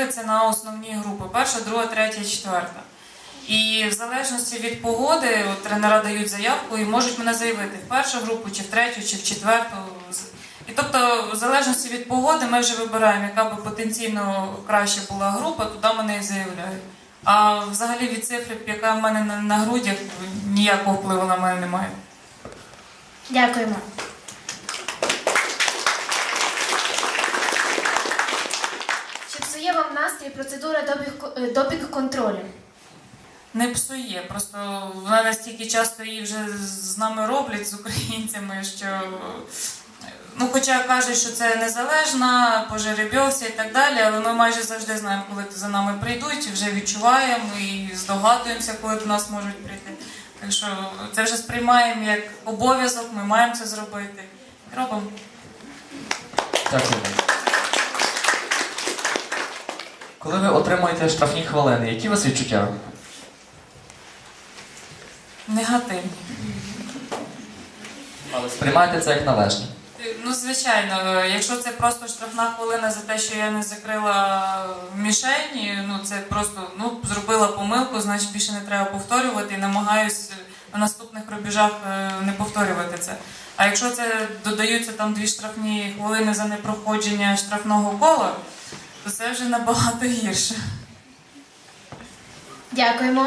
ділиться на основні групи: перша, друга, третя, четверта. І в залежності від погоди от, тренера дають заявку і можуть мене заявити в першу групу, чи в третю, чи в четверту. І тобто, в залежності від погоди, ми вже вибираємо, яка би потенційно краще була група, туди мене і заявляють. А взагалі від цифри, яка в мене на, на грудях, ніякого впливу на мене немає. Дякуємо. Чи псує вам настрій процедура допінг- е, допінг-контролю? Не псує, просто вона настільки часто її вже з нами роблять з українцями, що ну, хоча кажуть, що це незалежна, по жеребьовці і так далі, але ми майже завжди знаємо, коли за нами прийдуть, вже відчуваємо і здогадуємося, коли до нас можуть прийти. Так що це вже сприймаємо як обов'язок, ми маємо це зробити. Робимо. Дякую. Коли ви отримуєте штрафні хвилини, які у вас відчуття? Негативні. Але сприймаєте це як належне. Ну, звичайно, якщо це просто штрафна хвилина за те, що я не закрила мішені, ну це просто ну, зробила помилку, значить більше не треба повторювати і намагаюсь на наступних рубежах е, не повторювати це. А якщо це додаються там дві штрафні хвилини за непроходження штрафного кола, то це вже набагато гірше. Дякуємо.